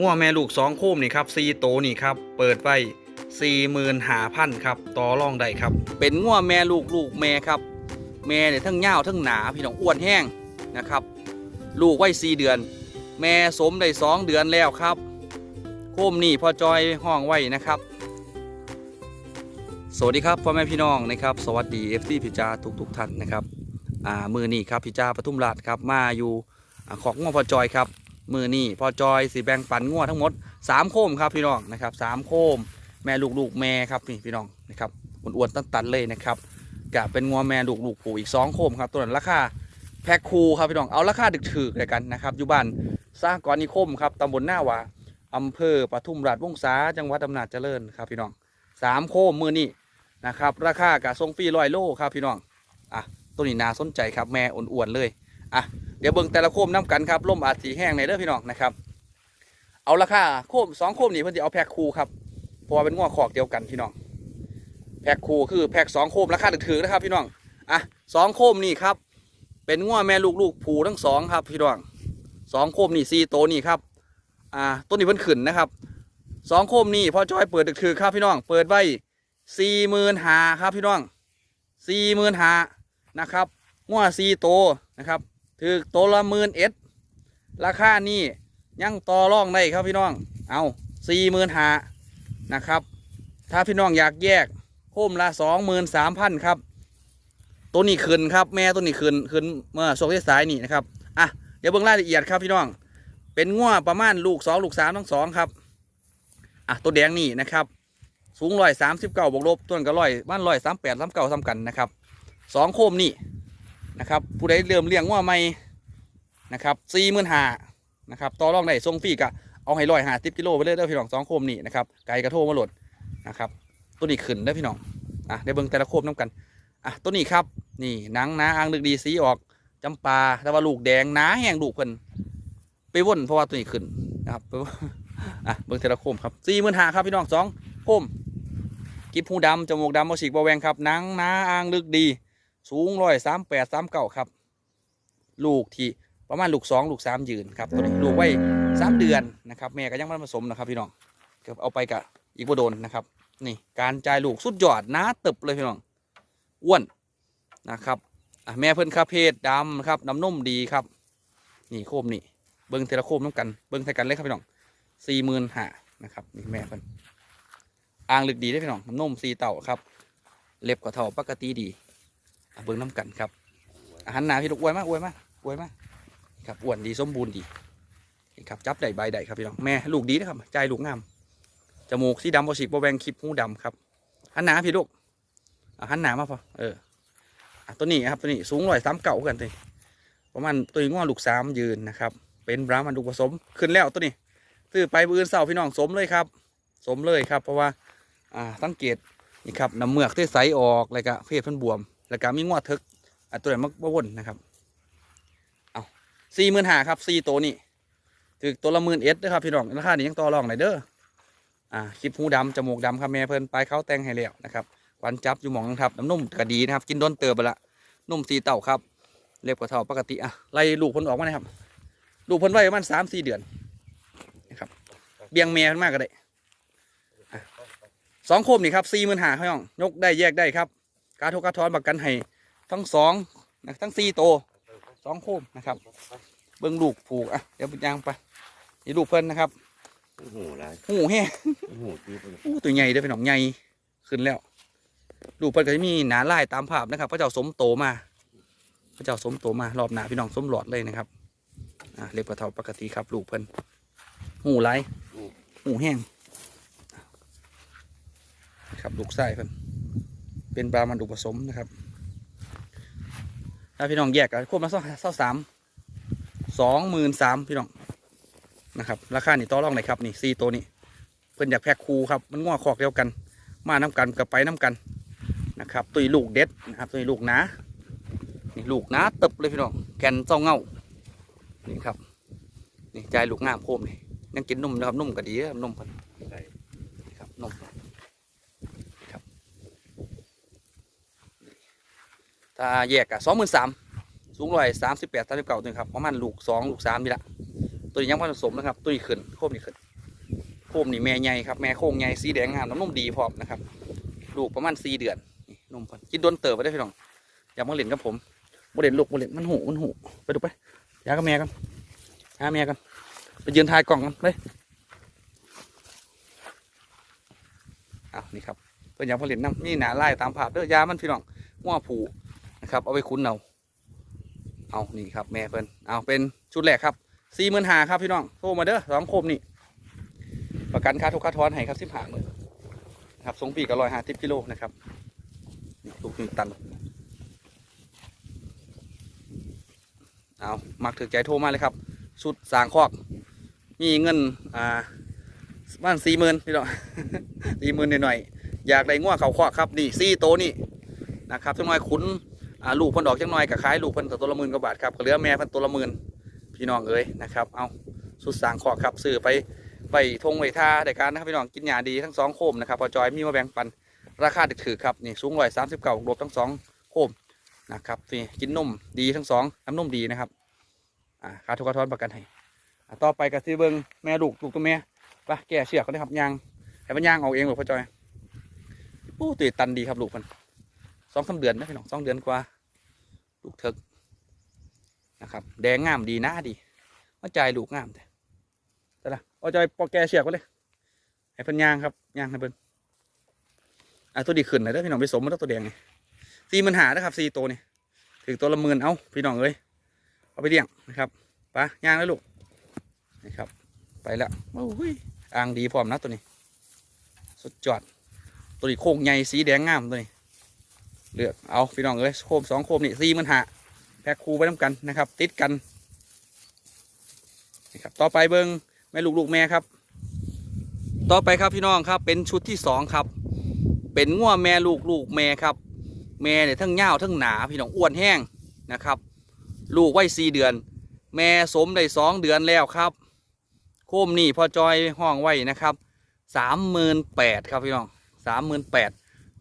งัวแม่ลูกสองโคมนี่ครับซีโตนี่ครับเปิดไว้สี่หมื่นหาพันครับต่อรองได้ครับ เป็นงัวแม่ลูกลูกแม่ครับ แม่เนี่ยทั้งเง่าวทั้งหนาพี่น้องอ้วนแห้งนะครับ ลูกไว้สี่เดือน แม่สมได้สองเดือนแล้วครับ โคมนี่พอจอยห้องไว้นะครับ สวัสดีครับพ่อแม่พี่น้องนะครับ สวัสดีเอฟซีพิจาทุกทุกท่านนะครับอ่ามือนี่ครับพิจาปทุมราชครับมาอยู่ของงัวพอจอยครับ มือนี่พอจอยสีแบ่งปันงัวทั้งหมด3โคมครับพี่น้องนะครับสามโคม แม่ลูกลูกแม่ครับนี่พี่น้องนะครับอ้วนๆตันๆเลยนะครับกะเป็นงัวแม่ลูกลูกผูอีก2โคมครับตัวนั้นราคาแพ็คคูครับพี่น้องเอาราคาดึกถือเลยกันนะครับอยู่บ้านสร้างกรนิคมครับตำบลหน้าวาอำเภอปทุมราชวงศาจังหวัดอำนาจเจริญครับพี่น้องสามโคมมือนี่นะครับ ราคากะทรงฟรีร้อยโลครับพี่น้องอะตัวนี้น่าสนใจครับแม่อ้วนๆเลย อะเดี๋ยวเบิ่งแต่ละโคมน้กันครับล่มอาจสีแห้งในเด้อพี่น้องนะครับ เอาราคาโคมสองโคมนี่เพิ่นจะเอาแพ็คคูครับเพราะว่าเป็นง้อขอกเดียวกันพี่น้องแพ็คคูคือแพ็คสองโคมราคาถือนะครับพี่น้องอะสองโคมนี่ครับ เป็นง้อแม่ลูกลูกผูทั้งสองครับพี่น้องสองโคมนี่สี่โตนี่ครับอ่าต้นนี้เพิ่นขึ้นนะครับสองโคมนี่พอจอยเปิดถือครับพี่น้อง เปิดไว้สี่หมื่นหาครับพี่น้องสี่หมื่นหานะครับง้อสี่โตนะครับ ถือตัวละหมื่นเอ็ดราคานี่ยังต่อรองได้ครับพี่น้อง เอาสี่หมื่นหานะครับ ถ้าพี่น้องอยากแยกโคมละสองหมื่นสามพันครับ ตัวนี้ขึ้นครับ แม่ตัวนี้ขึ้นขึ้นเมื่อช่วงที่สายนี่นะครับอะเดี๋ยวเบิ่งรายละเอียดครับพี่น้อง เป็นง่วประมาณลูกสองลูกสามทั้งสองครับอะตัวแดงนี่นะครับ สูงร้อยสามสิบเก้าบวกลบต้นก็ร้อยบ้านร้อยสามแปดสามเก้าซ้ำกันนะครับสองโคมนี่ นะครับ ผู้ใดเริ่มเลี้ยงว่าไม่นะครับสี่หมื่นหานะครับต่อรองได้ทรงฟรีกะเอาให้ร้อยหาสิบกิโลไปเลยเด้อพี่น้องสองโคมนี่นะครับไก่กระโทมาหลดนะครับตัวนี้ขึ้นเด้อพี่น้องอะได้เบิ่งแต่ละโคมน้ำกันอะตัวนี้ครับนี่หนังนาอ่างลึกดีสีออกจำปาแต่ว่าลูกแดงหนาแห้งลูกเพิ่นไปว่นเพราะว่าตัวนี้ขึ้นนะครับอะเบิ่งแต่ละโคมครับสี่หมื่นหาครับพี่น้องสองโคมกิบหูดำจมูกดำโมฉีกบอแวงครับหนังหนาอ่างลึกดี สูงร้อยสามแปดสามเก้าครับ ลูกที่ประมาณลูกสองลูกสามยืนครับ ตัวนี้ลูกไว้สามเดือนนะครับ แม่ก็ยังไม่ผสมนะครับพี่น้องเก็บเอาไปกับอีกบ่โดนนะครับ นี่การจ่ายลูกสุดยอดหนาเติบเลยพี่น้องอ้วนนะครับอะแม่เพิ่นคาเพศดำนะครับน้ำนุ่มดีครับ นี่โคมนี่เบิ้งเทละโคมน้ำกันเบิ้งใส่กันเลยครับพี่น้องสี่หมื่นห้านะครับนี่แม่เพิ่นอ่างลึกดีได้อพี่น้องน้ำนุ่มสีเต่าครับ เล็บกว่าเท่าปกติดีอะ เบิ่งน้ำกันครับ อาหารหนาพี่ลูกอวยมากอวยมากอวยมากครับอ้วนดีสมบูรณ์ดีครับจับได้ใบได้ครับพี่น้องแม่ลูกดีนะครับใจลูกงามจมูกสีดำบอฉีบแวงคลิปหูดำครับหันหนาพี่ลูกอหันหนามาพอเออตัวนี้ครับตัวนี้สูงร้อยสามเก่ากันเลยประมาณตัวนี้ง่วงลูกสามยืนนะครับ เป็นบรามันลูกผสมขึ้นแล้วตัวนี้ซื้อไปบืนเสาร์พี่น้องสมเลยครับ สมเลยครับ เพราะว่าอ่าสังเกตนี่ครับน้ำเมือกที่ใสออกเลยก็เพศพันบวม แล้วก็มีงวดทึกอะตัวไหนมักบ่วนนะครับ เอาสี่หมื่นหาครับสี่ตัวนี่ถือตัวละหมื่นเอ็ดนะครับพี่น้องราคานี้ยังต่อรองหน่อยเด้ออ่าคลิปหูดำจมูกดำครับแม่เพิ่นปลายเขาแต่งให้แล้วนะครับควันจับอยู่หมองนะครับน้ำนุ่มกระดีนะครับ กินโดนเติบไปละนุ่มสีเต่าครับเล็บกว่าเท่าปกติอะไล่ลูกพิ่นออกมานะครับ ลูกพิ่นไว้ประมาณสามสี่เดือนนะครับ เบียงแม่เพิ่นมากก็ได้สองโคมนี่ครับสี่หมื่นหาพี่น้องยกได้แยกได้ครับ การทุกการทอนประกันให้ทั้งสองนะทั้งสี่โตวสองโคมนะครับ เบิ้งลูกผูกอะเดี๋ยวไปย่างไปนี่ลูกเพิ่นนะครับโอ้โหไรหูแห้งโอ้โหตีไปเลยอู้ตัวใหญ่เด้อพี่น้องใหญ่ขึ้นแล้ว ลูกเพิ่นก็จะมีหนาลายตามภาพนะครับ พระเจ้าสมโตมา พระเจ้าสมโตมารอบหนาพี่น้องสมหลอดเลยนะครับอะเล็บกระเทาปกติครับ ลูกเพิ่นหูไรหูแห้งครับลูกไส้เพิ่น เป็นปลามันดุผสมนะครับถ้าพี่น้องแยกกันควบมาเท่าสามสองหมื่นสามพี่น้องนะครับราคานี่ต่อรองไหนอยครับนี่ซีตัวนี้เพิ่นอยากแพ็คคูครับมันง้อขอกเดียวกัน มาน้กันกับไปน้กันนะครับตุยลูกเด็ดนะครับตุยลูกหนานี่ลูกหนาตึบเลยพี่น้องแกนเจ้าเงานี่ครับนี่ใจลูกงามโคมนี่ยังกินนุ่มนะครับนุ่มก็ดีนะนุ่มพิ่นครับนุ่มนี่ครับ ถ้าแยกอะสองหมื่นสามสูงร้อยสามสิบแปดสามสิบเก้าตัวครับประมาณลูกสองลูกสามนี่ละตัวนี้ยังผสมนะครับ ตัวนี้ขึ้นโคมนี่ขึ้นโคมนี่แม่ใหญ่ครับแม่โค้งใหญ่สีแดงงามน้ำนมดีพร้อมนะครับลูกประมาณสี่เดือนนี่นมพิ่นกินโดนเติบไปได้พี่น้องอย่ามาเล่นกับผมโมเล่นลูกโมเล่นมันหูมันหูไปดูไปยากับแม่กันหาแม่กันไปยืนทายกล่องกันไปอ้าวนี่ครับเพิ่นอยากผลิตน้ำนี่หนาไล่ตามภาพเด้อยามันพี่น้องง้อผู ครับ เอาไปคุ้นเอาเอานี่ครับแม่เพิ่นเอาเป็นชุดแรกครับสี่หมื่นหาครับพี่น้องโทรมาเด้อสองคมนี่ประกันค่าทุกค่าทอนให้ครับสิบห้าหมื่นครับส่งปีกับร้อยห้าสิบกิโลนะครับนี่ลูกหนึ่งตันเอามักถือใจโทรมาเลยครับชุดสางคอก มีเงินอ่าบ้านสี่หมื่นพี่น้องสี่หมื่นหน่อยๆอยากได้ง่วเขาคอกครับนี่สี่โตนี่นะครับจังน้อยขุน อ่าลูกเพันดอกจังน้อยกับขายลูกเพันตัวละหมื่นกว่าบาทครับก็เหลือแม่เพันตัวละหมื่นพี่น้องเอ้ยนะครับเอาสุดสางคอครับซื้อไปไปทงไวท่าได้การนะครับพี่น้องกินหยาดีทั้งสองโคมนะครับพอจอยมีมาแบ่งปันราคาถือครับนี่สูงร้อยสามสิบเก้ารวมทั้งสองโคมนะครับนี่กินนมดีทั้งสองน้ำนมดีนะครับอ่าคาทุกข์ทอนประกันให้ต่อไปก็ที่เบิงแม่ลูกลูกตัวแม่ไปแก่เชือกเขาเลยครับยางให้มันยางออกเองหรอพ่อจอยอู้ตัวตันดีครับลูกมัน สองสาเดือนนะพี่น้องสองเดือนกว่าลูกเถิกนะครับ แดงงามดีหน้าดีว่าใจลูกงามแต่แต่ละเอาใจปอแกเสียกไว้เลยให้พันยางครับยางให้เพิ่นอะตัวดีขึ้นเลยเด้อพี่น้องไปสมมาตัวแดงนี่สี่มันหานะครับสี่ตัวนี่ถึงตัวละหมื่นเอาพี่น้องเอ้ยเอาไปเลี้ยงนะครับไปะยางเลยลูกนะครับ ไปแล้วโอ้ยอ่างดีพร้อมนะตัวนี้ สุดยอดตัวนี้โค้งใหญ่สีแดงงามตัวนี้ เลือกเอาพี่น้องเอ้ยโคมสองโคมนี่สี่มันหาแพ็คคูไปน้ำกันนะครับ ติดกันนะครับต่อไปเบิ้งแม่ลูกลูกแม่ครับ ต่อไปครับพี่น้องครับ เป็นชุดที่สองครับ เป็นง่วแม่ลูกลูกแม่ครับ แม่เนี่ยทั้งเงาทั้งหนาพี่น้องอ้วนแห้งนะครับ ลูกไว้สี่เดือน แม่สมได้สองเดือนแล้วครับ โคมนี่พอจอยห้องไว้นะครับสามหมื่นแปดครับพี่น้องสามหมื่นแปด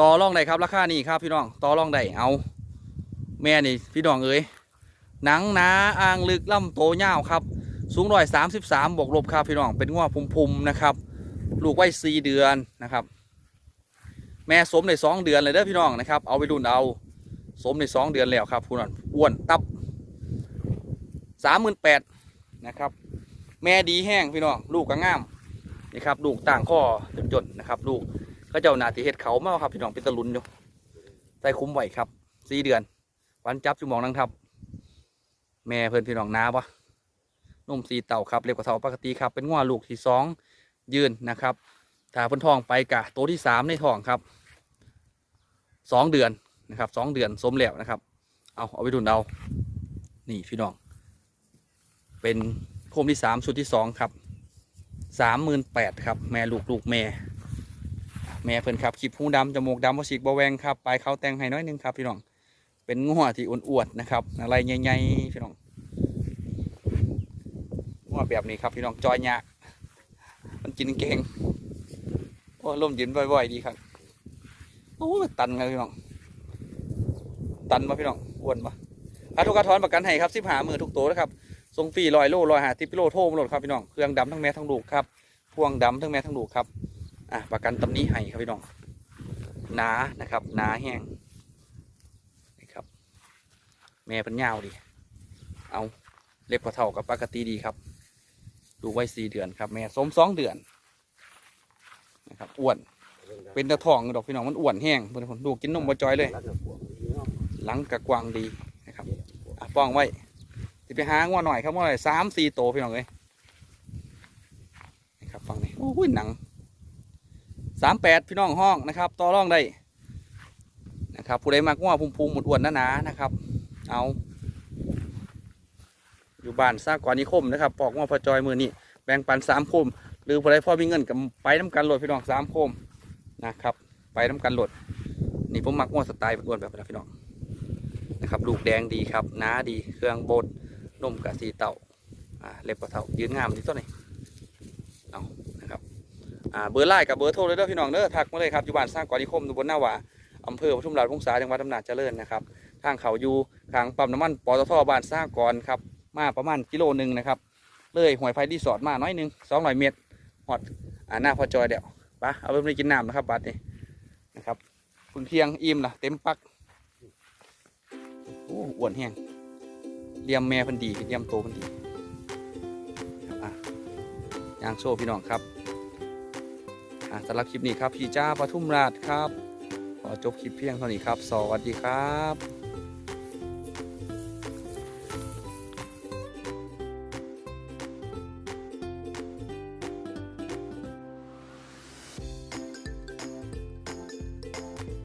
ต่อรองได้ครับราคานี้ครับพี่น้องต่อรองได้เอา แม่นี่พี่น้องเอ้ยหนังหนาอ่างลึกล่ำโตเงาครับ สูงร้อยสามสิบสามบวกลบครับพี่น้องเป็นง้อพุ่มๆนะครับ ลูกไว้สี่เดือนนะครับ แม่สมในสองเดือนเลยเด้อพี่น้องนะครับ เอาไปดุนเอาสมในสองเดือนแล้วครับผู้นั้นอ้วนตับสามหมื่นแปดนะครับ แม่ดีแห้งพี่น้องลูกก็งามนี่ครับ ลูกต่างข้อจนๆนะครับ ลูก เขาเจ้าหนาตีเห็ดเขามาครับพี่น้องเป็นตะลุนอยู่ใส่คุ้มไหวครับสี่เดือน วันจับจุ่มองนังทับ แม่เพื่อนพี่น้องน้าปะนุ่มสีเต่าครับเล็กกว่าเต่าปกติครับ เป็นง้อลูกที่สองยืนนะครับถ้าเพ้นทองไปกะตัวที่สามในทองครับสองเดือนนะครับสองเดือนสมแล้วนะครับ เอาเอาไปดุนเอานี่พี่น้อง เป็นโคมที่สามชุดที่สองครับสามหมื่นแปดครับ แม่ลูกลูกแม่ แม่เพิ่นครับขีบหูดำจมูกดำวชิกบแวงครับปลายเขาแต่งให้น้อยนึงครับพี่น้อง เป็นงัวที่อ้วนๆนะครับอะไรใหญ่ๆพี่น้องว่าแบบนี้ครับพี่น้องจอยยะมันกินเก่งโอ้ลมยืนบ่อยๆดีครับโอ้ตันครับพี่น้อง ตันมาพี่น้องอ้วนมาค่าทุกกระทอนประกันให้ครับสิบหามือทุกตัวนะครับส่งฟรีลอยโลลอยหาทิปโลโทมโหลดครับพี่น้องเครื่องดำทั้งแม่ทั้งลูกครับพวงดำทั้งแม่ทั้งลูกครับ อะประกันตำนี้ให้ครับพี่น้องหนานะครับหนาแห้งนี่ครับ แม่เป็นยาวดีเอาเล็บกว่าเท่ากับปกติดีครับ ดูไว้สี่เดือนครับ แม่สมสองเดือนนะครับอ้วนเป็นตะทองดอกพี่น้องมันอ้วนแห้งเพื่อนผมดูกินนมบะจอยเลย หลังกะกวางดีนะครับอะป้องไว้จะไปหางัวหน่อยครับงัวหน่อยสามสี่โตพี่น้องเลยนี่ครับฟังนี่โอ้ยหนัง สามแปดพี่น้องห้องนะครับ ต่อรองได้นะครับผู้ใดมากงัวพุ่มพูมหมดอ้วนหนาๆนะครับ เอาอยู่บ้านซากกว่านิคมนะครับปอกงัวพอจอยมือนี่แบ่งปันสามโคม หรือผู้ใดพ่อมีเงินกับไปน้ำกันโหลดพี่น้องสามโคมนะครับ ไปน้ำกันโหลดนี่ผมมักงัวสไตล์แบบอ้วนแบบนี้พี่น้องนะครับลูกแดงดีครับน้าดีเครื่องบดนมกับสีเต่าเล็บกว่าเต่ายืนงามที่ต้นนี้เอานะครับ อ่าเบอร์ไลน์กับเบอร์โทรเลยเด้อพี่น้องเด้อทักมาเลยครับอยู่บ้านสร้างกว่านิคมตำบลหน้าว่าอำเภอปทุมราชวงศาจังหวัดอำนาจเจริญนะครับทางเขาอยู่ทางปั๊มน้ำมันปตทบ้านสร้างก่อนครับมาประมาณกิโลหนึ่งนะครับเลยหวยไฟรีสอร์ทมาน้อยหนึงสองร้อยเมตรหอดอ่าหน้าพอจอยเดี๋ยวปะเอาไปกินน้ำนะครับบัดนี้นะครับคุณเพียงอิ่มละเต็มปักโอ้อ้วนแห้งเลียมแม่พันดีเลียมโตพันดีครับอะยางโชว์พี่น้องครับ สำหรับคลิปนี้ครับพี่จ้าปทุมราชครับ ขอจบคลิปเพียงเท่านี้ครับ สวัสดีครับ